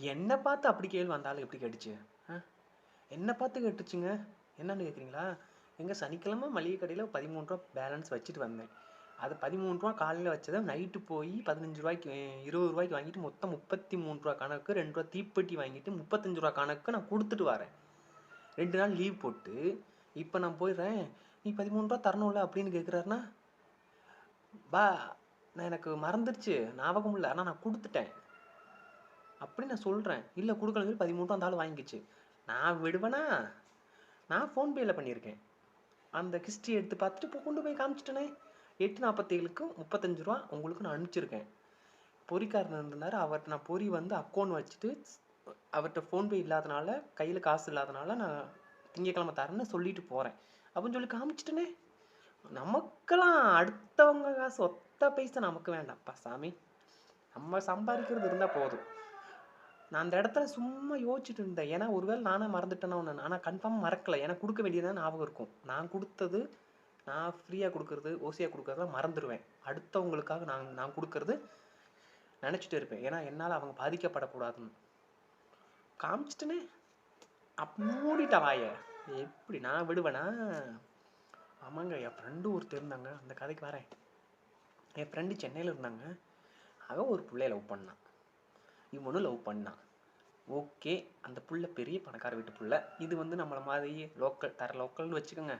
என்னை பார்த்து அப்படி கேள்வி வந்தாலும் எப்படி கேட்டுச்சு? ஆ? என்னை பார்த்து கேட்டுச்சுங்க? என்னன்னு கேட்குறீங்களா எங்கள் சனிக்கிழமை மளிகை கடையில் பதிமூணு ரூபா பேலன்ஸ் வச்சுட்டு வந்தேன். அது பதிமூணு ரூபா காலையில் வச்சதை நைட்டு போய் பதினஞ்சு ரூபாய்க்கு இருபது ரூபாய்க்கு வாங்கிட்டு மொத்தம் முப்பத்தி மூணு ரூபா கணக்கு ரெண்டு ரூபா தீப்பெட்டி வாங்கிட்டு முப்பத்தஞ்சு ரூபா கணக்கு நான் கொடுத்துட்டு வரேன். ரெண்டு நாள் லீவ் போட்டு இப்போ நான் போயிடுறேன். நீ பதிமூணு ரூபா தரணும்ல அப்படின்னு கேட்குறாருன்னா பா நான் எனக்கு மறந்துடுச்சு ஞாபகம் இல்லை. ஆனால் நான் கொடுத்துட்டேன். அப்படி நான் சொல்கிறேன் இல்லை கொடுக்கல சொல்லி அந்த ஆள் வாங்கிச்சு நான் விடுவேனா? நான் ஃபோன்பேயில் பண்ணியிருக்கேன். அந்த கிஸ்ட்ரி எடுத்து பார்த்துட்டு இப்போ கொண்டு போய் காமிச்சிட்டேனே. எட்டு நாற்பத்தேழுக்கு முப்பத்தஞ்சு ரூபா உங்களுக்கு நான் அனுப்பிச்சிருக்கேன். பொறிக்காரன் இருந்தார். அவர்கிட்ட நான் பொறி வந்து அக்கௌண்ட் வச்சுட்டு அவர்கிட்ட ஃபோன்பே இல்லாதனால கையில் காசு இல்லாதனால நான் திங்கக்கிழமை தரேன்னு சொல்லிட்டு போகிறேன் அப்படின்னு சொல்லி காமிச்சிட்டேனே. நமக்கெல்லாம் அடுத்தவங்க காசு ஒத்த பைசா நமக்கு வேண்டாம்ப்பா சாமி. நம்ம சம்பாதிக்கிறது இருந்தால் போதும். நான் அந்த இடத்துல சும்மா யோசிச்சுட்டு இருந்தேன். ஏன்னா ஒருவேளை நானே மறந்துட்டேன்னா ஒன்று ஆனால் கன்ஃபார்ம் மறக்கல. எனக்கு கொடுக்க வேண்டியதான் ஞாபகம் இருக்கும். நான் கொடுத்தது நான் ஃப்ரீயாக கொடுக்கறது ஓசியாக கொடுக்கறத மறந்துடுவேன் அடுத்தவங்களுக்காக நான் நான் கொடுக்கறது நினச்சிட்டு இருப்பேன். ஏன்னா என்னால் அவங்க பாதிக்கப்படக்கூடாதுன்னு. காமிச்சிட்டுனே. அப் மூடிட்டா வாய. எப்படி? நான் விடுவேனா? ஆமாங்க என் ஃப்ரெண்டு ஒருத்தர் இருந்தாங்க. அந்த கதைக்கு வரேன். என் ஃப்ரெண்டு சென்னையில் இருந்தாங்க. அவன் ஒரு பிள்ளைய லவ் பண்ணான். இவனும் லவ் பண்ணான் ஓகே அந்த புள்ள பெரிய பணக்கார வீட்டு புள்ள. இது வந்து நம்மளை மாதிரி லோக்கல் தர லோக்கல்னு வச்சுக்கோங்க.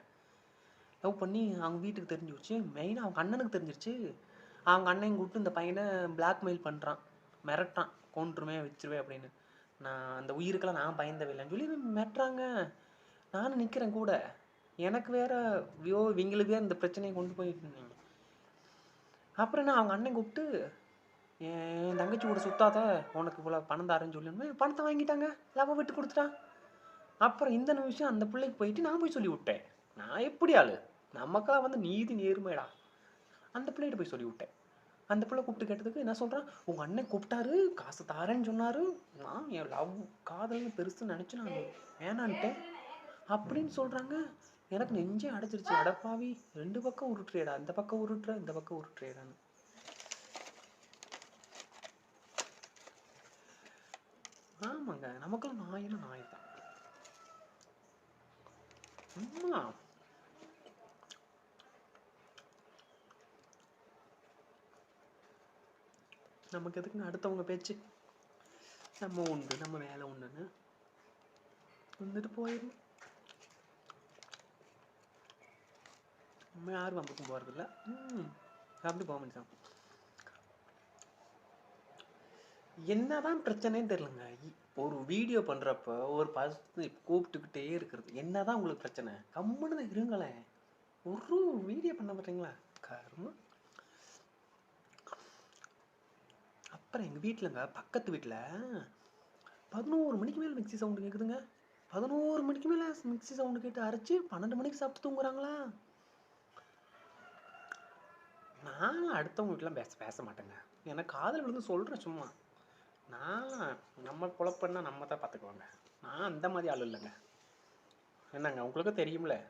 லவ் பண்ணி அவங்க வீட்டுக்கு தெரிஞ்சு வச்சு மெயினாக அவங்க அண்ணனுக்கு தெரிஞ்சிருச்சு. அவங்க அண்ணன் கூப்பிட்டு இந்த பையனை பிளாக்மெயில் பண்ணுறான் மிரட்டான். கொன்றுமே வச்சிருவேன் அப்படின்னு. நான் அந்த உயிருக்கெல்லாம் நான் பயந்தவில்லைன்னு சொல்லி மிரட்டுறாங்க. நானும் நிற்கிறேன் கூட. எனக்கு வேற வியோ இவங்களுக்கு வேறு இந்த பிரச்சனையை கொண்டு போயிட்டு இருந்தீங்க. அப்புறம் நான் அவங்க அண்ணன் கூப்பிட்டு என் தங்கச்சி கூட சுத்தாத உனக்கு இவ்வளோ பணம் தரேன்னு சொல்லி பணத்தை வாங்கிட்டாங்க. லவ் விட்டு கொடுத்துட்டான் அப்புறம் இந்த நிமிஷம் அந்த பிள்ளைக்கு போயிட்டு நான் போய் சொல்லி விட்டேன் நான் எப்படி ஆளு? நமக்கெல்லாம் வந்து நீதி நேர்மையடா அந்த பிள்ளைகிட்ட போய் சொல்லி விட்டேன் அந்த பிள்ளை கூப்பிட்டு கேட்டதுக்கு என்ன சொல்கிறான் உங்கள் அண்ணன் கூப்பிட்டாரு காசு தாரேன்னு சொன்னார். நான் என் லவ் காதல்னு பெருசு நினச்சி நான் வேணான்ட்டேன். அப்படின்னு சொல்கிறாங்க எனக்கு நெஞ்சே அடைச்சிருச்சு அடப்பாவி ரெண்டு பக்கம் உருட்டுறியடா இந்த பக்கம் உருட்டுற இந்த பக்கம் உருட்டுறியடான்னு ஆமாங்க. நமக்கெல்லாம் நாயினா நாய் தான் அம்மா. நமக்கு எதுக்குங்க அடுத்தவங்க பேச்சு? நம்ம உண்டு நம்ம வேலை உண்டுன்னு. வந்துட்டு போயிடும் நம்ம யாரும் வம்புக்கும் போகிறதில்ல ம். அப்படி போக என்னதான் பிரச்சனைன்னு தெரியலங்க. ஒரு வீடியோ பண்றப்ப ஒரு பசத்தை கூப்பிட்டுக்கிட்டே இருக்கிறது. என்னதான் உங்களுக்கு பிரச்சனை? கம்முன்னு இருங்களேன். ஒரு வீடியோ பண்ண மாட்டீங்களா? கரும. அப்புறம் எங்க வீட்டுலங்க பக்கத்து வீட்டுல பதினோரு மணிக்கு மேல மிக்ஸி சவுண்டு கேக்குதுங்க. பதினோரு மணிக்கு மேல மிக்ஸி சவுண்டு கேட்டு அரைச்சு பன்னெண்டு மணிக்கு சாப்பிட்டு தூங்குறாங்களா? நான் அடுத்தவங்க வீட்டுலாம் பேச பேச மாட்டேங்க. எனக்கு காதல் விழுந்து சொல்றேன் சும்மா. நம்ம பொழப்புன்னா நம்ம தான் பார்த்துக்குவாங்க நான் அந்த மாதிரி ஆள் இல்லைங்க. என்னங்க உங்களுக்கு தெரியும்ல?